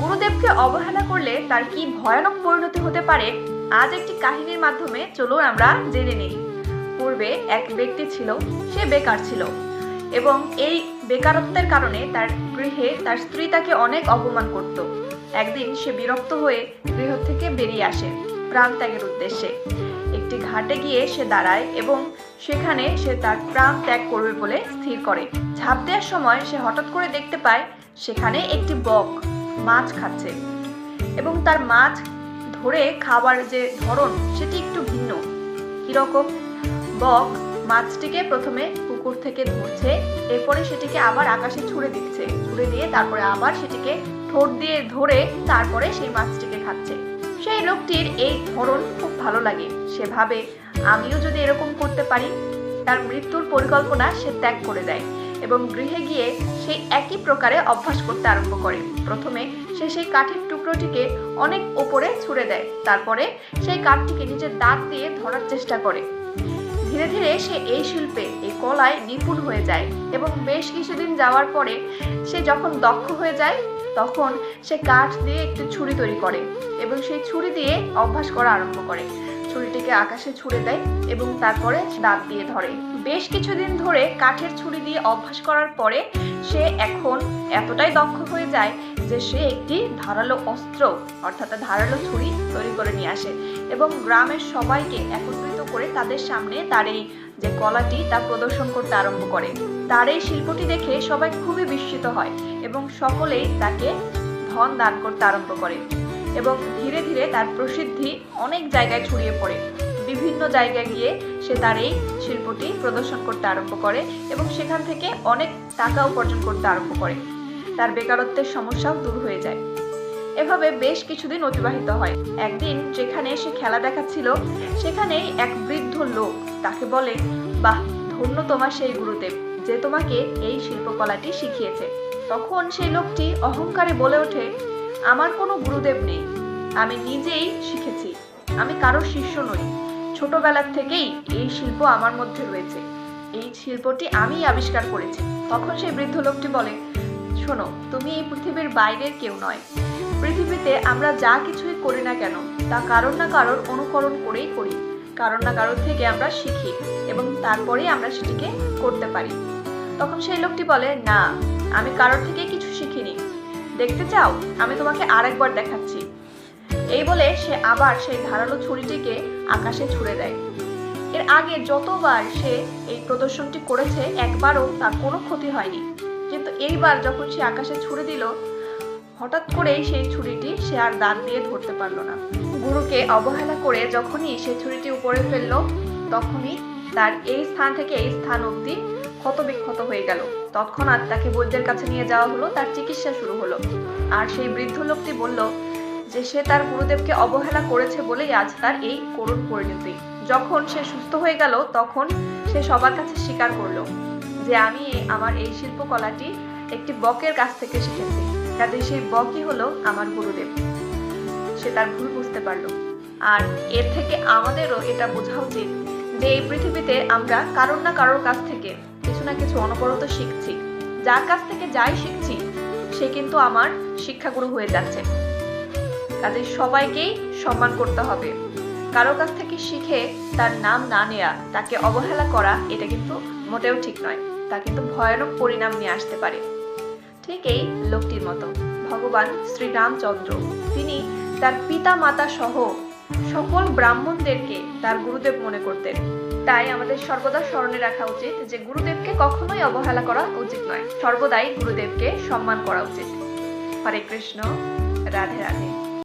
গুরুদেবকে অবহেলা করলে তার কি ভয়ানক পরিণতি হতে পারে, আজ একটি কাহিনীর মাধ্যমে চলুন আমরা জেনে নিই। পূর্বে এক ব্যক্তি ছিল, সে বেকার ছিল এবং এই বেকারত্বের কারণে তার গৃহে তার স্ত্রী তাকে অনেক অপমান করত। একদিন সে বিরক্ত হয়ে গৃহ থেকে বেরিয়ে আসে প্রাণ ত্যাগের উদ্দেশ্যে। একটি ঘাটে গিয়ে সে দাঁড়ায় এবং সেখানে সে তার প্রাণ ত্যাগ করবে বলে স্থির করে। ঝাঁপ দেওয়ার সময় সে হঠাৎ করে দেখতে পায়, সেখানে একটি বক। মাছ খাচ্ছে। এবং তার মাছ ধরে খাবার যে ধরন, সেটি একটু ভিন্ন। কীরকম? বক মাছটিকে প্রথমে পুকুর থেকে ধরছে, এরপরে সেটিকে আবার আকাশে ছুড়ে দিচ্ছে। ছুড়ে দিয়ে তারপরে আবার সেটিকে ঠোঁট দিয়ে ধরে তারপরে সেই মাছটিকে খাচ্ছে। সেই লোকটির এই ধরন খুব ভালো লাগে। সে ভাবে আমিও যদি এরকম করতে পারি, তার মৃত্যুর পরিকল্পনা সে ত্যাগ করে দেয়। এবং গৃহে গিয়ে সেই একই প্রকারে অভ্যাস করতে আরম্ভ করে। প্রথমে সে সেই কাঠের টুকরোটিকে অনেক ওপরে ছুঁড়ে দেয়। তারপরে সেই কাঠটিকে নিজের দাঁত দিয়ে ধরার চেষ্টা করে। ধীরে ধীরে সে এই শিল্পে এই কলায় নিপুণ হয়ে যায় এবং বেশ কিছুদিন যাওয়ার পরে সে যখন দক্ষ হয়ে যায়, তখন সে কাঠ দিয়ে একটি ছুরি তৈরি করে এবং সেই ছুরি দিয়ে অভ্যাস করা আরম্ভ করে। ছুরিটিকে আকাশে ছুড়ে দেয় এবং তারপরে দাঁত দিয়ে ধরে। বেশ কিছুদিন ধরে কাঠের ছুরি দিয়ে অভ্যাস করার পরে সে এখন এতটাই দক্ষ হয়ে যায় যে সে একটি ধারালো অস্ত্র, অর্থাৎ ধারালো ছুরি তৈরি করে নিয়ে আসে এবং গ্রামের সবাইকে একত্রিত করে তাদের সামনে তার এই যে কলাটি তা প্রদর্শন করতে আরম্ভ করে। তার এই শিল্পটি দেখে সবাই খুবই বিস্মিত হয় এবং সকলেই তাকে ধন দান করতে আরম্ভ করে এবং ধীরে ধীরে তার প্রসিদ্ধি অনেক জায়গায় ছড়িয়ে পড়ে। বিভিন্ন জায়গায় গিয়ে সে তার এই শিল্পটি প্রদর্শন করতে আরম্ভ করে এবং সেখান থেকে অনেক টাকা উপার্জন করতে আরম্ভ করে। তার বেকারত্বের সমস্যাও দূর হয়ে যায়। এভাবে বেশ কিছুদিন অতিবাহিত হয়। একদিন যেখানে সে খেলা দেখাচ্ছিল, সেখানেই এক বৃদ্ধ লোক তাকে বলে, বাহ, ধন্য তোমার সেই গুরুদেব যে তোমাকে এই শিল্পকলাটি শিখিয়েছে। তখন সেই লোকটি অহংকারে বলে ওঠে, আমার কোনো গুরুদেব নেই। আমি নিজেই শিখেছি। আমি কারও শিষ্য নই। ছোটবেলার থেকেই এই শিল্প আমার মধ্যে রয়েছে। এই শিল্পটি আমি আবিষ্কার করেছি। তখন সেই বৃদ্ধ লোকটি বলে, শোনো, তুমি এই পৃথিবীর বাইরের কেউ নয়। পৃথিবীতে আমরা যা কিছুই করি না কেন, তা কারোর না কারোর অনুকরণ করেই করি। কারণ না কারোর থেকে আমরা শিখি এবং তারপরেই আমরা সেটিকে করতে পারি। তখন সেই লোকটি বলে, না, আমি কারোর থেকে কিছু শিখিনি। দেখতে চাও? আমি তোমাকে আরেকবার দেখাচ্ছি। এই বলে সে আবার সেই ধারালো ছুরিটিকে আকাশে ছুড়ে দেয়। এর আগে যতবার সে এই প্রদর্শনটি করেছে, একবারও তার কোনো ক্ষতি হয়নি। কিন্তু এইবার যখন সে আকাশে ছুড়ে দিল, হঠাৎ করেই সেই ছুরিটি সে আর দাঁত দিয়ে ধরতে পারল না। গুরুকে অবহেলা করে যখনই সে ছুরিটি উপরে ফেলল, তখনই তার এই স্থান থেকে এই স্থান অবধি ক্ষত বিক্ষত হয়ে গেল। তৎক্ষণাৎ তাকে বৈদ্যের কাছে নিয়ে যাওয়া হলো, তার চিকিৎসা শুরু হলো। আর সেই বৃদ্ধ লোকটি বলল যে সে তার গুরুদেবকে অবহেলা করেছে বলেই আজ তার এই করুণ পরিণতি। যখন সে সুস্থ হয়ে গেল, তখন সে সবার কাছে স্বীকার করল যে আমি আমার এই শিল্পকলাটি একটি বকের কাছ থেকে শিখেছি। কাজে সেই বকই হলো আমার গুরুদেব। সে তার ভুল বুঝতে পারল। আর এর থেকে আমাদেরও এটা বোঝা উচিত যে এই পৃথিবীতে আমরা কারোর না কারোর কাছ থেকে কিছু না কিছু অনবরত শিখছি। যার কাছ থেকে যাই শিখছি, সে কিন্তু আমার শিক্ষাগুরু হয়ে যাচ্ছে। কাজে সবাইকেই সম্মান করতে হবে। কারও কাছ থেকে শিখে তার নাম না নেয়া, তাকে অবহেলা করা, এটা কিন্তু মোটেও ঠিক নয়। তা কিন্তু ভয়ানক পরিণাম নিয়ে আসতে পারে। ঠিক এই লোকটির মতো, ভগবান শ্রীরামচন্দ্র। তিনি তার পিতা মাতা সহ সকল ব্রাহ্মণদেরকে তার গুরুদেব মনে করতেন। তাই আমাদের সর্বদা স্মরণে রাখা উচিত যে গুরুদেবকে কখনোই অবহেলা করা উচিত নয়। সর্বদাই গুরুদেবকে সম্মান করা উচিত। হরে কৃষ্ণ, রাধে রাধে।